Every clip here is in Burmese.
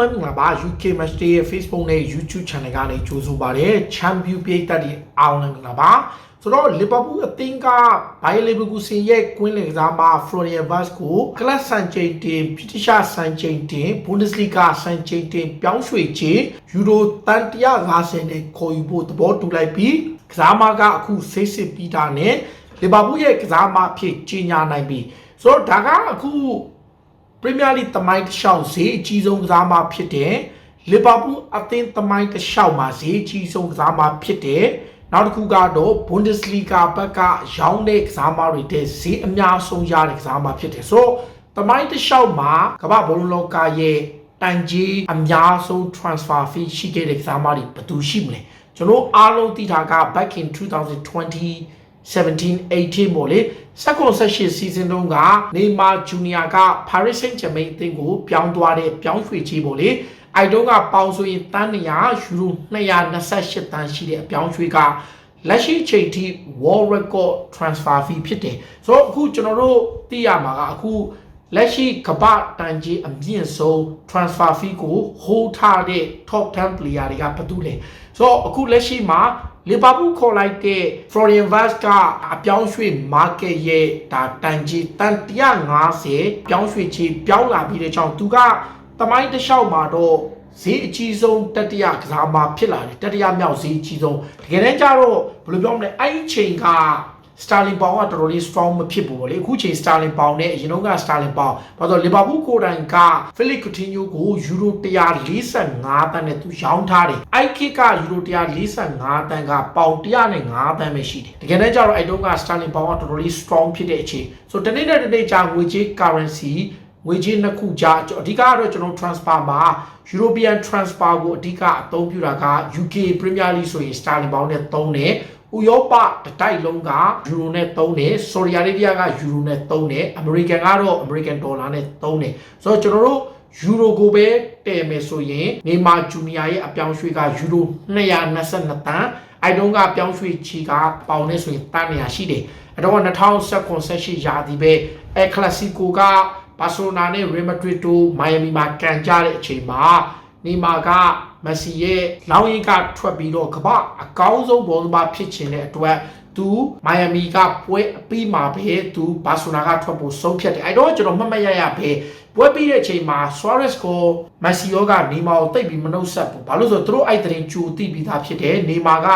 လုံးမင်္ဂလာပါ UK Match Day ရဲ့ Facebook နဲ့ YouTube Channel ကနေကြိုဆိုပါရစေ Champion ပြည်သက်တွေအားလုံးမင်္ဂလာပါဆိုတော့ Liverpool အသင်းက Bayer Leverkusen ရဲ့ကွင်းလင်ကစားမ Florian Wirtz ကို Club စံချိန်တင် British စံချိန်တင် Bundesliga စံချိန်တင်ပြောင်းရွှေ့ခြင်းယူရိုတန်150နဲ့ခေါ်ယူဖို့သဘောတူလိုက်ပြီးကစားမကအခုဆိတ်စစ်ပြီးတာနဲ့လီဗာပူးရဲ့ကစားမအဖြစ်ကြီးညာနိုင်ပြီဆိုတော့ဒါကအခု ပရီးမီးယားလိသမိုင်းတစ်လျှောက်ဈေးအကြီးဆုံးကစားမဖြစ်တယ်လီဗာပူးအသင်းသမိုင်းတစ်လျှောက်မှာဈေးအကြီးဆုံးကစားမဖြစ်တယ်နောက်တစ်ခုကတော့ဘွန်ဒက်စလီဂါဘက်ကရောင်းတဲ့ကစားမတွေတဲ့ဈေးအများဆုံးရတဲ့ကစားမဖြစ်တယ်ဆိုတော့သမိုင်းတစ်လျှောက်မှာကမ္ဘာဘုံလောကရဲ့တန်ကြီးအများဆုံး transfer fee ရှိခဲ့တဲ့ကစားမတွေဘယ်သူရှိမလဲကျွန်တော်အားလုံးသိထားက back in 2020 17-18ပေါ့လေ16-18 season တုန်းကနေမာဂျူနီယာက Paris Saint-Germain အသင်းကိုပြောင်းသွားတဲ့ပြောင်းရွှေ့ကြီးပေါ့လေအဲတုန်းကပေါင်ဆိုရင်တန်း200ယူရို228တန်းရှိတဲ့အပြောင်းရွှေ့ကလက်ရှိချိန်ထိ world record transfer fee ဖြစ်တယ်ဆိုတော့အခုကျွန်တော်တို့သိရမှာကအခု လက်ရှိကမ္ဘာတန်ကြီးအမြင့်ဆုံး transfer fee ကို hold ထားတဲ့ top 10 player တွေကဘာတူလဲဆိုတော့အခုလက်ရှိမှာလီဗာပူးခေါ်လိုက်တဲ့ Florian Wirtz ကအပြောင်းရွှေ့ market ရဲ့ဒါတန်ကြီးတန်150ပြောင်းရွှေ့ချေပြောင်းလာပြီးတဲ့ကြောင့်သူကတမိုင်းတစ်လျှောက်မှာတော့ဈေးအကြီးဆုံးတတိယကစားမှာဖြစ်လာတယ်တတိယမြောက်ဈေးအကြီးဆုံးတကယ်တမ်းကျတော့ဘယ်လိုပြောမလဲအဲ့ဒီချိန်က Starling Pound ကတော်တော်လေး strong မဖြစ်ဘူးဗောလေအခုချိန် Starling Pound နဲ့အရင်က Starling Pound ဘာလို့ Liverpool ကိုယ်တိုင်က Philip Coutinho ကိုယူရို145တန်းနဲ့သူရောင်းထားတယ်အဲ့ခေတ်ကယူရို145တန်းကပေါင်105တန်းပဲရှိတယ်တကယ်တမ်းကျတော့အဲ့တုန်းက Starling Pound ကတော်တော်လေး strong ဖြစ်တဲ့အချိန်ဆိုတနေ့နဲ့တနေ့ကြာငွေကြေး currency ငွေကြေးနှစ်ခုကြားအဓိကတော့ကျွန်တော် transfer မှာ European transfer ကိုအဓိကအသုံးပြုတာက UK Premier League ဆိုရင် Sterling Pound နဲ့သုံးတယ် ဥရောပတတိုက်လုံးကယူရိုနဲ့သုံးတယ်ဆော်ဒီအာရေဗျကယူရိုနဲ့သုံးတယ်အမေရိကန်ကတော့အမေရိကန်ဒေါ်လာနဲ့သုံးတယ်ဆိုတော့ကျွန်တော်တို့ယူရိုကိုပဲတည်မယ်ဆိုရင်နေမာဂျူနီယာရဲ့အပြောင်းရွှေ့ကယူရို222တန်းအိုက်တုံးကပြောင်းရွှေ့ချီကပေါင်နဲ့ဆိုရင်တန်းနေရရှိတယ်အဲတော့2018ရာသီပဲအဲကလပ်စီကိုကဘာစီလိုနာနဲ့ရီမက်ဒရစ်တို့မိုင်ယာမီမှာကန်ကြတဲ့အချိန်မှာနေမာက မက်ဆီရဲ့လောင်းရင်ကထွက်ပြီးတော့ကမ္ဘာအကောင်းဆုံးဘောလုံးမဖြစ်ချင်တဲ့အတွက်သူမိုင်ယာမီကပွဲအပြီးမှာပဲသူဘာစီလိုနာကထွက်ဖို့ဆုံးဖြတ်တယ်အဲတော့ကျွန်တော်မှတ်မှတ်ရရပဲပွဲပြီးတဲ့အချိန်မှာ Suarez ကိုမက်ဆီယောကနေမာကိုတိတ်ပြီးမနှုတ်ဆက်ဘူးဘာလို့ဆိုတော့သူတို့အဲ့တဲ့ရင်ကြိုတိပြီးသားဖြစ်တယ်နေမာက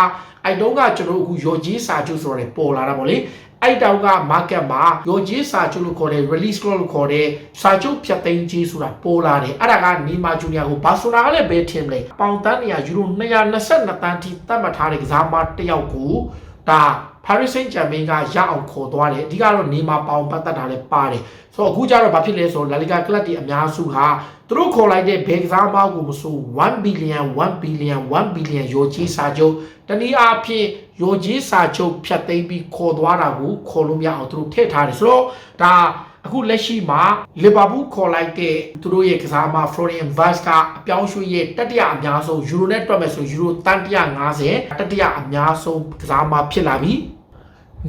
အဲ့တုန်းကကျွန်တော်အခုရော်ကြီးစာချုပ်ဆိုတော့ပေါ်လာတာပေါ့လေ အဲ့တောင်က market မှာရောကြီးစာချုပ်လို့ခေါ်တဲ့ release clause လို့ခေါ်တဲ့စာချုပ်ဖြတ်သိမ်းခြင်းဆိုတာပေါ်လာတယ်အဲ့ဒါကနီမာဂျူနီယာကိုဘာဆိုနာကလည်းဘယ်ထင်မလဲပေါင်တန်းနေရယူရို222တန်းထိသတ်မှတ်ထားတဲ့ကစားမတစ်ယောက်ကိုဒါ Paris Saint-Germain ကရအောင်ခေါ်သွားတယ်အဓိကတော့နေမာပေါင်ပတ်သက်တာလည်းပါတယ်ဆိုတော့အခုကျတော့ဘာဖြစ်လဲဆိုတော့ La Liga club တွေအများစုဟာသူတို့ခေါ်လိုက်တဲ့ဘယ်ကစားမကိုမဆို1 billion 1 billion 1 billion ရောကြီးစာချုပ်တနည်းအားဖြင့် ရောကြီးစာချုပ်ဖြတ်သိမ်းပြီးခေါ်သွားတာကိုခေါ်လို့မရအောင်သူတို့ထည့်ထားတယ်ဆိုတော့ဒါအခုလက်ရှိမှာလီဗာပူးခေါ်လိုက်တဲ့သူတို့ရဲ့ကစားမ Florian Wirtz ကအပြောင်းရွှေ့ရဲ့တတိယအများဆုံးယူရိုနဲ့တွက်မယ်ဆိုယူရိုတန်150တတိယအများဆုံးကစားမဖြစ်လာပြီ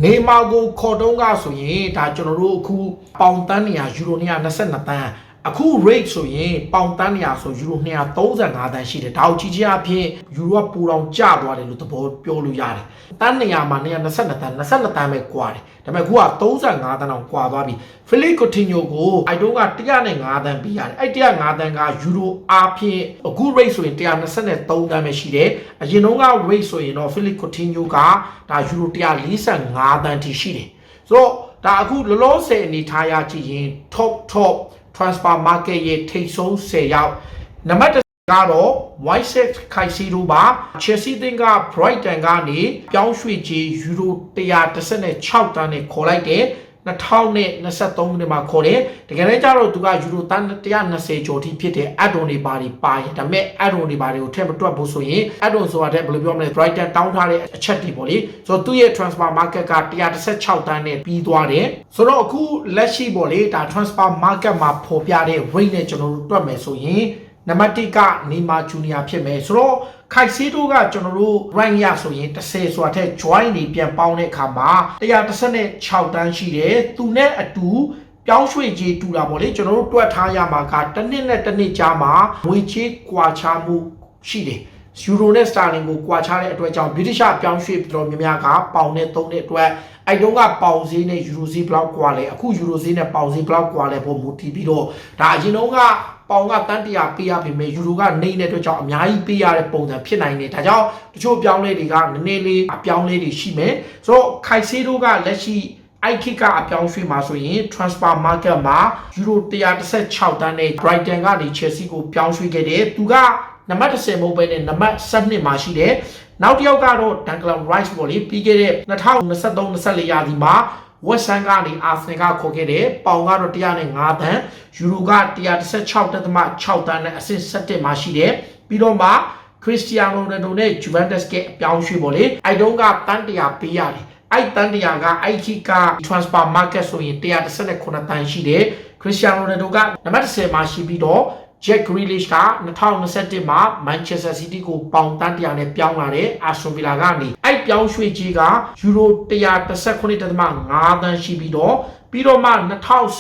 နေမာကိုခေါ်တုံးကဆိုရင်ဒါကျွန်တော်တို့အခုပေါင်တန်းနေရယူရို222တန်း အခု rate ဆိုရင်ပေါင်တန်းနေရဆိုယူရို235တန်းရှိတယ်ဒါကိုကြီးကြီးအဖြစ်ယူရိုကပူတောင်ကျသွားတယ်လို့သဘောပြောလို့ရတယ်တန်းနေရမှာ222တန်း22တန်းပဲကွာတယ်ဒါပေမဲ့အခုက35တန်းအောင်ကွာသွားပြီဖိလစ်ကိုတင်ညိုကိုအိုက်တုံးက105တန်းပေးရတယ်အဲ့105တန်းကယူရိုအားဖြင့်အခု rate ဆိုရင်123တန်းပဲရှိတယ်အရင်တုန်းက rate ဆိုရင်တော့ဖိလစ်ကိုတင်ညိုကဒါယူရို145တန်းထိရှိတယ်ဆိုတော့ဒါအခုလောလောဆယ်အနေထားရကြည့်ရင် top top transfer market ရဲ့ထိပ်ဆုံး10ရောက်နံပါတ်ကတော့ White Set ခိုင်စီတို့ပါ Chelsea တင်က Brighton ကနေပြောင်းရွှေ့ကြီးယူရို116တန်းနဲ့ခေါ်လိုက်တယ် 2023ခုနှစ်မှာခေါ်တယ်တကယ်လည်းကျတော့သူကယူရိုတန်း120ကျော်ထိဖြစ်တယ်အက်ဒွန်တွေပါတွေပါရင်ဒါပေမဲ့အက်ဒွန်တွေပါတွေကိုထည့်မတွက်ဘူးဆိုရင်အက်ဒွန်ဆိုတာတဲ့ဘယ်လိုပြောမလဲ Brighton တောင်းထားတဲ့အချက်တွေပေါ့လေဆိုတော့သူ့ရဲ့ transfer market က116တန်းနဲ့ပြီးသွားတယ်ဆိုတော့အခုလက်ရှိပေါ့လေဒါ transfer market မှာပေါ်ပြတဲ့ rate နဲ့ကျွန်တော်တို့တွက်မယ်ဆိုရင်နံပါတ်1ကနေမာဂျူနီယာဖြစ်မယ်ဆိုတော့ ခိုက်စီတိုကကျွန်တော်တို့ rank ရဆိုရင်30ဆိုတာထက် join နေပြန်ပေါင်းတဲ့အခါမှာ136တန်းရှိတယ်သူနဲ့အတူပြောင်းရွှေ့ကြီးတူတာပေါ့လေကျွန်တော်တို့တွက်ထားရမှာကတစ်နှစ်နဲ့တစ်နှစ်ကြားမှာငွေချေးကွာခြားမှုရှိတယ်ယူရိုနဲ့စတာလင်ကိုကွာခြားတဲ့အတွက်ကြောင့်ဗြိတိရှပြောင်းရွှေ့တော်များများကပေါင်နဲ့သုံးတဲ့အတွက်အဲ့တုန်းကပေါင်ဈေးနဲ့ယူရိုဈေးဘယ်လောက်ကွာလဲအခုယူရိုဈေးနဲ့ပေါင်ဈေးဘယ်လောက်ကွာလဲပုံမူတည်ပြီးတော့ဒါအရင်တုန်းက ပေါင်ကတန်းတရာပေးရပေမဲ့ယူရိုကနေနေတဲ့အတွက်ကြောင့်အများကြီးပေးရတဲ့ပုံစံဖြစ်နိုင်တယ်ဒါကြောင့်တချို့ပြောင်းလဲတွေကနည်းနည်းလေးအပြောင်းလဲတွေရှိမယ်ဆိုတော့ခိုက်ဆေးတို့ကလက်ရှိအိုက်ခိကအပြောင်းရွှေ့မှာဆိုရင် transfer market မှာယူရို116တန်းနဲ့ Brighton ကနေ Chelsea ကိုပြောင်းရွှေ့ခဲ့တယ်သူကနံပါတ်10မဟုတ်ဘဲနဲ့နံပါတ်12မှာရှိတယ်နောက်တစ်ယောက်ကတော့ Declan Rice ပေါ့လေပြီးခဲ့တဲ့2023-24ရာသီမှာ West Ham ကနေ Arsenal ကခေါ်ခဲ့တယ်ပေါင်ကတော့105တန်းယူရိုက116.6တန်းနဲ့အဆင့်7မှာရှိတယ်ပြီးတော့မှ Cristiano Ronaldo နဲ့ Juventus ကအပြောင်းရွှေ့ပေါ့လေအဲ့တုန်းကတန်း100ပေးရတယ်အဲ့တန်တရာကအဲ့ခိက transfer market ဆိုရင်139တန်ရှိတယ်ခရစ္စတီယာနိုရိုနယ်ဒိုကနံပါတ်10မှာရှိပြီးတော့ Jack Grealish က2021မှာ Manchester City ကိုပေါင်တန်းတရာနဲ့ပြောင်းလာတဲ့ Aston Villa ကနေအဲ့ ပြောင်းရွှေ့ကြီးကယူရို119.5တန်းရှိပြီးတော့ပြီးတော့မှ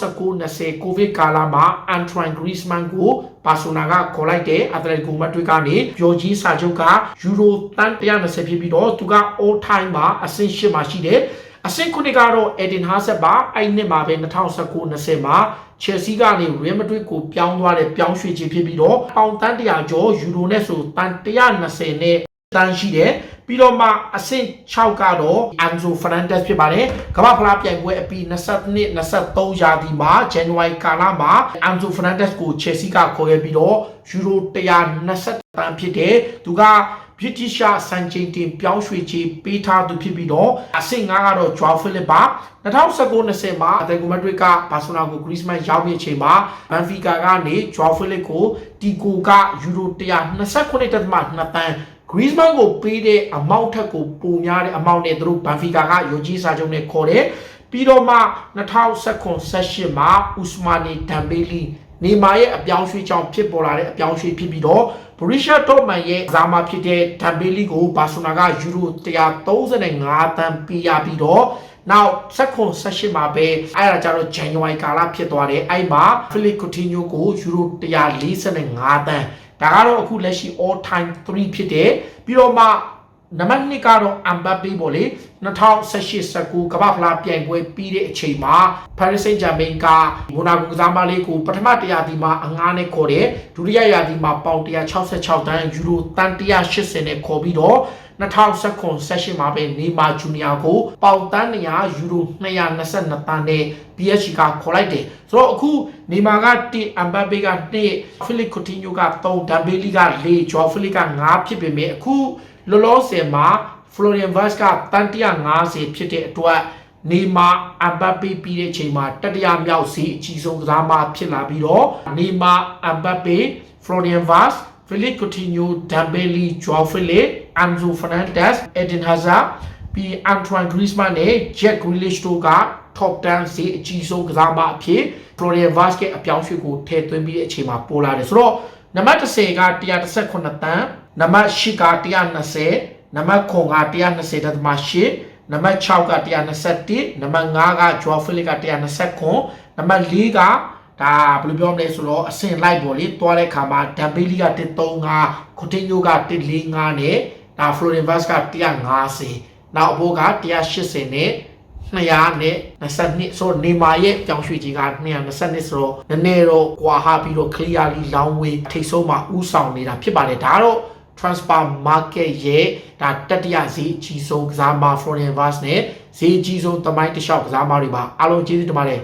2019-20ကိုဗစ်ကာလမှာ Antoine Griezmann ကိုဘာဆိုနာကခေါ်လိုက်တဲ့အက်တလက်ကိုမတွေကနေပြောကြီးစာချုပ်ကယူရိုတန်120ဖြစ်ပြီးတော့သူက all time မှာအဆင့်8မှာရှိတယ်အဆင့်9ကတော့ Eden Hazard ပါအဲ့နှစ်မှာပဲ2019-20မှာ Chelsea ကနေ Real Madrid ကိုပြောင်းသွားတဲ့ပြောင်းရွှေ့ခြင်းဖြစ်ပြီးတော့ပေါင်တန်း100ကျော်ယူရိုနဲ့ဆိုတန်120နဲ့ တန်းရှိတယ်ပြီးတော့မှအဆင့်6ကတော့ Enzo Fernandez ဖြစ်ပါတယ်ကမ္ဘာဖလားပြိုင်ပွဲအပြီး22 23ရာသီမှာ January ကာလမှာ Enzo Fernandez ကို Chelsea ကခေါ်ခဲ့ပြီးတော့ယူရို120တန်းဖြစ်တယ်သူကဗြိတိရှစံချိန်တင်ပြောင်းရွှေ့ခြင်းပေးထားသူဖြစ်ပြီးတော့အဆင့်9ကတော့ Joao Philip ပါ2019-20မှာအတကူမက်ဒရစ်ကဘာဆိုနာကို Griezmann ရောက်နေချိန်မှာ Benfica ကနေ Joao Philip ကိုတီကိုကယူရို129.2တန်း Griezmann ကိုပေးတဲ့အမောင့်ထက်ကိုပိုများတဲ့အမောင့်နဲ့သူတို့ Benfica ကယုံကြည်စာချုပ်နဲ့ခေါ်တယ်ပြီးတော့မှ2019-18မှာ Ousmane Dembele နေမာရဲ့အပြောင်းရွှေ့ကြောင့်ဖြစ်ပေါ်လာတဲ့အပြောင်းရွှေ့ဖြစ်ပြီးတော့ Borussia Dortmund ရဲ့ဇာမာဖြစ်တဲ့ Dembele ကိုဘာဆိုနာကယူရို135တန်းပေးရပြီးတော့နောက်ဆက်ခွန်ဆက်ရှိမှာပဲအဲ့ဒါကြတော့ January ကာလဖြစ်သွားတယ်အဲ့မှာ Philip Coutinho ကိုယူရို145တန်း ဒါကတော့အခုလက်ရှိ all time 3ဖြစ်တယ်ပြီးတော့မှနံပါတ်2ကတော့ Mbappe ပေါ့လေ2018-19ကမ္ဘာဖလားပြိုင်ပွဲပြီးတဲ့အချိန်မှာ Paris Saint-Germain ကမိုနာကိုကစားမလေးကိုပထမတရားဒီမှာအငားနဲ့ခေါ်တယ်ဒုတိယရာသီမှာပေါင်166တန်းယူရိုတန်180နဲ့ခေါ်ပြီးတော့ 2019-18မှာပဲနေမာဂျူနီယာကိုပေါင်တန်း100ယူရို222တန်းနဲ့ PSG ကခေါ်လိုက်တယ်ဆိုတော့အခုနေမာက1အမ်ဘတ်ဘေက2ဖိလစ်ကူတီညိုက3ဒမ်ဘေလီက4ဂျော်ဖိလစ်က5ဖြစ်ပေမဲ့အခုလောလောဆယ်မှာ Florian Wirtz ကတန်150ဖြစ်တဲ့အတွက်နေမာအမ်ဘတ်ပေပြီးတဲ့အချိန်မှာတတိယမြောက်စီအကြီးဆုံးကစားမဖြစ်လာပြီးတော့နေမာအမ်ဘတ်ပေ Florian Wirtz Philip Coutinho, Dembele, Joao Felix, Enzo Fernandez, Eden Hazard ပြီး Antoine Griezmann နဲ့ Jack Grealish တို့က top 10စီအကြီးဆုံးကစားမအဖြစ် Florian Wirtz ရဲ့အပြောင်းရွှေ့ကိုထည့်သွင်းပြီးတဲ့အချိန်မှာပေါ်လာတယ်ဆိုတော့နံပါတ်10က118တန်းနံပါတ်10က120နံပါတ်9က120.8နံပါတ်6က121နံပါတ်5က Joao Felix က129နံပါတ်4က ဒါဘယ်လိုပြောမလဲဆိုတော့အစင်လိုက်ပေါ့လေတွားတဲ့ခါမှာဒမ်ဘေလီက135ကိုတင်ညိုက145နဲ့ဒါဖလိုရင်ဗတ်စ်က150နောက်အဘိုးက180နဲ့200နဲ့22ဆိုနေမာရဲ့ကြောင်ရွှေကြီးက222ဆိုတော့နည်းနည်းတော့ကွာဟပြီးတော့ clearly long way ထိတ်ဆုံးမှာဥဆောင်နေတာဖြစ်ပါတယ်ဒါတော့ transfer market ရဲ့ဒါတတိယဈေးအကြီးဆုံးကစားမ foreign verse နဲ့ဈေးအကြီးဆုံးတမိုင်းတစ်လျှောက်ကစားမတွေပါအားလုံးကျေးဇူးတင်ပါတယ်